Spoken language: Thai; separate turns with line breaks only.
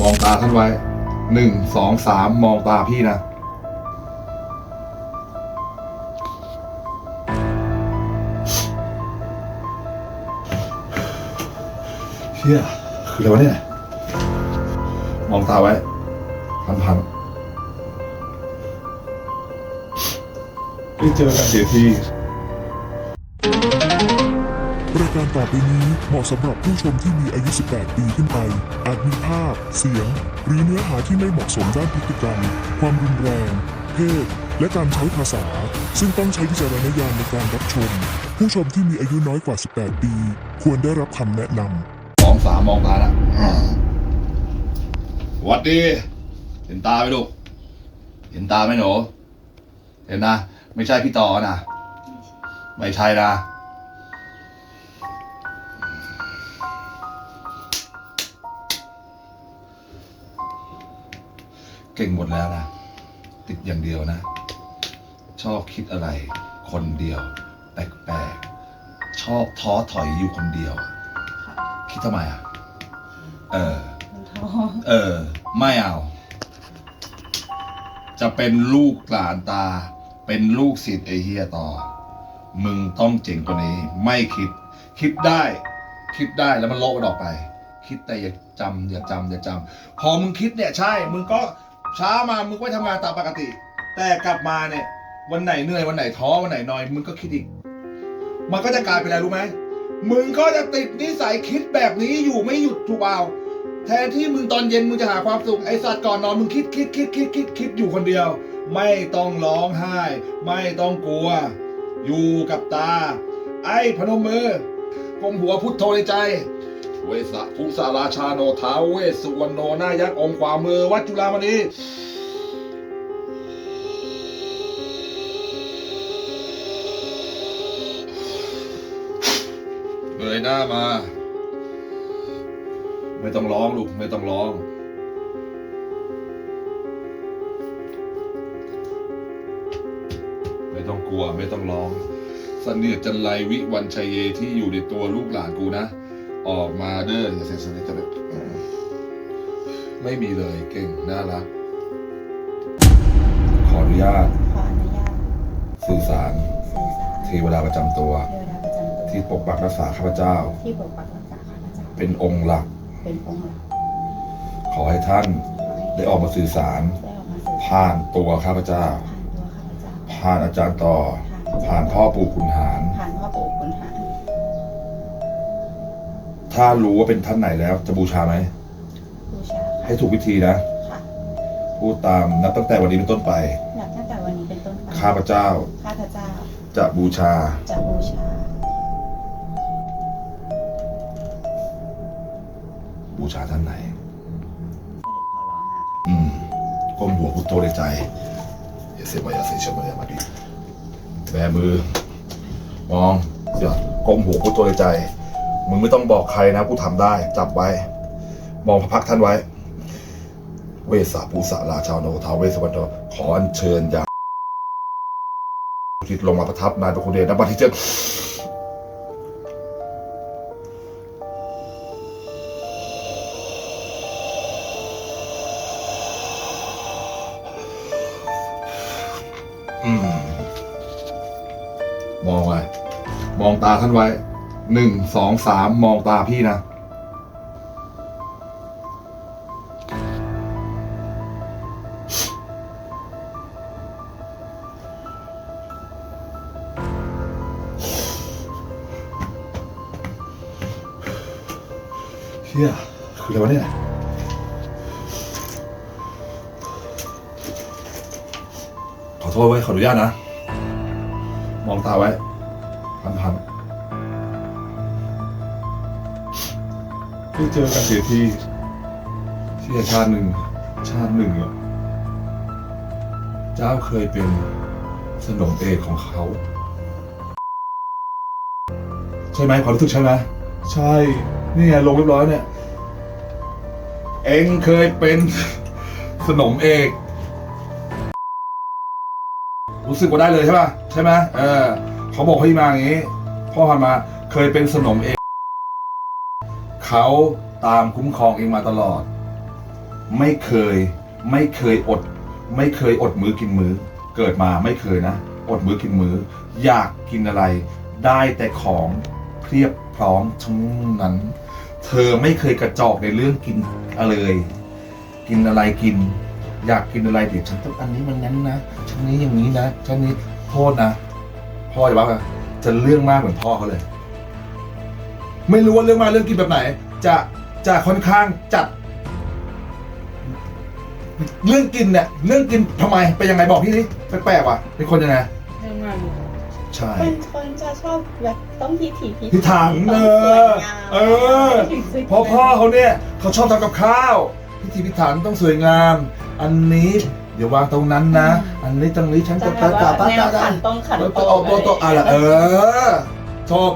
มองตาท่านไว้หนึ่งสองสามมองตาพี่นะ เชี่ยคืออะไรวะเนี่ย มองตาไว้ พันพันไม่เจอกันเสียที
รายการต่อไปนี้เหมาะสำหรับผู้ชมที่มีอายุ 18 ปีขึ้นไป อาจมีภาพ เสียง หรือเนื้อหาที่ไม่เหมาะสมด้านพฤติกรรม ความรุนแรง เพศ และการใช้ภาษา ซึ่งต้องใช้วิจารณญาณในการรับชม ผู้ชมที่มีอายุน้อยกว่า 18 ปี ควรได้รับคำแนะนำ
สองสามมองตาละหวัดดี เห็นตาไหมลูก เห็นตาไหมหนู เห็นนะ ไม่ใช่พี่ต่อนะ ไม่ใช่นะ เก่งหมดแล้วนะ ติดอย่างเดียวนะ ชอบคิดอะไร คนเดียว แปลกๆ ชอบท้อถอยอยู่คนเดียว คิดทำไมอะ เออ เออ ไม่เอา จะเป็นลูกหลานตา เป็นลูกศิษย์ไอเฮียต่อ มึงต้องเจ๋งกว่านี้ ไม่คิด คิดได้ คิดได้แล้วมันโละมันออกไป คิดแต่อย่าจำอย่าจำอย่าจำพอมึงคิดเนี่ยใช่ มึงก็ เช้ามามึงก็ไปทำงานตามปกติ แต่กลับมาเนี่ย วันไหนเหนื่อยวันไหนท้อวันไหนนอยมึงก็คิดอีก มันก็จะกลายเป็นอะไรรู้ไหมมึงก็จะติดนิสัยคิดแบบนี้อยู่ไม่หยุดถูกเปล่าแทนที่มึงตอนเย็นมึงจะหาความสุขไอสัตว์ก่อนนอนมึงคิดคิดคิดคิดคิดคิดอยู่คนเดียว ไม่ต้องร้องไห้ ไม่ต้องกลัว อยู่กับตา ไอ้พนมมือกลมหัวพุทโธในใจ เวสะภูสาราชาโนท้าเวสุวรรณโนนายักษ์องค์ขวามือวัดจุฬามณีเงยหน้ามา ไม่ต้องร้องลูกไม่ต้องร้องไม่ต้องกลัวไม่ต้องร้องสเสนียดจันไรวิวันชัยเยที่อยู่ในตัวลูกหลานกูนะ ออกมาเด้ออย่าเสียสนิทกันเลยไม่มีเลยเก่ง น่ารัก ขออนุญาต
ขออนุญาต
สื่อสาร
สื่อสาร
เทวดาประจำตัว
เทวดาประจำตัว
ที่ปกปักรักษาข้าพเจ้า
ที่ปกปักรักษาข้าพเจ้า
เป็นองค์หลัก
เป็นองค์หลัก
ขอให้ท่าน
ขอให้
ได้ออกมาสื่อสาร
ได้ออกมาสื่อสาร
ผ่านตัวข้าพเจ้า
ผ่านตัวข้าพเจ้า
ผ่านอาจารย์ต่อ ผ่านพ่อปู่ขุนหาร
ผ่านพ่อปู่ขุนหาร
ถ้ารู้ว่าเป็นท่านไหนแล้ว จะบูชาไหม
บูชา
ให้ถูกวิธีนะ
ค่ะ
พูดตามนับตั้งแต่วันนี้เป็นต้นไป
นับตั้งแต่วันนี้เป็นต้นไป
ข้าพเจ้า
ข้าพเจ้า
จะบูชา
จะบูชา
บูชาท่านไหน
เสด็จพ่อรอห้าค่ะ
อืมก้มหัวพุทโธในใจอย่าเสียมายาเสียชมายามาดีแบมือ มองเดี๋ยวก้มหัวพุทโธในใจ มึงไม่ต้องบอกใครนะกูทำได้ จับไว้ มองพระพักท่านไว้ เวสาภูสาราชาวโนทาวเวสวรรณโนขออัญเชิญยาทิศลงมาประทับนายพระคุเดชนบัดที่เจ็ดมองไว้ มองตาท่านไว้ หนึ่งสองสามมองตาพี่นะ เฮียคืออะไรวะเนี่ยขอโทษไว้ ขออนุญาตนะ มองตาไว้พันพัน ไม่เจอกันเสียทีเสียชาติหนึ่ง ชาติหนึ่งอะเจ้าเคยเป็นสนมเอกของเขา ใช่ไหมความรู้สึกใช่ไหมใช่นี่ไงลงเรียบร้อยเนี่ย เองเคยเป็นสนมเอก รู้สึกว่าได้เลยใช่ป่ะใช่ไหมเออเขาบอกให้มาอย่างนี้พ่อพันมาเคยเป็นสนมเอง เขาตามคุ้มครองเองมาตลอด ไม่เคยไม่เคยอด ไม่เคยอดมื้อกินมื้อเกิดมาไม่เคยนะ อดมื้อกินมื้ออยากกินอะไร ได้แต่ของเพียบพร้อมทั้งนั้น เธอไม่เคยกระจอกในเรื่องกินอะไรเลยกินอะไรกิน อยากกินอะไรเดี๋ยวฉันต้องอันนี้มันงั้นนะฉันนี้อย่างนี้นะฉันนี้โทษนะพ่อจะว่าไงจะเรื่องมากเหมือนพ่อเขาเลย ไม่รู้ว่าเรื่องมากเรื่องกินแบบไหน จะจะค่อนข้างจัด เรื่องกินเนี่ยเรื่องกินทำไมเป็นยังไงบอกพี่ดิแปลกๆว่ะเป็นคนยังไง
เรื่องมัน
ใช่
เป็นคนจะชอบแบบต้องพิถีพิ
พิถันเออเออเพราะพ่อเขาเนี่ยเขาชอบทำกับข้าวพิธีพิถันต้องสวยงาม อันนี้เดี๋ยววางตรงนั้นนะ อันนี้ตรงนี้ฉัน
จะ
จะ
แบบ
ตา
ว่า
ตา
แน
ตาวตา
ขันตรงขัน
แล้ว
โต
ก็ออกตัวตัวอะไรเออชอบ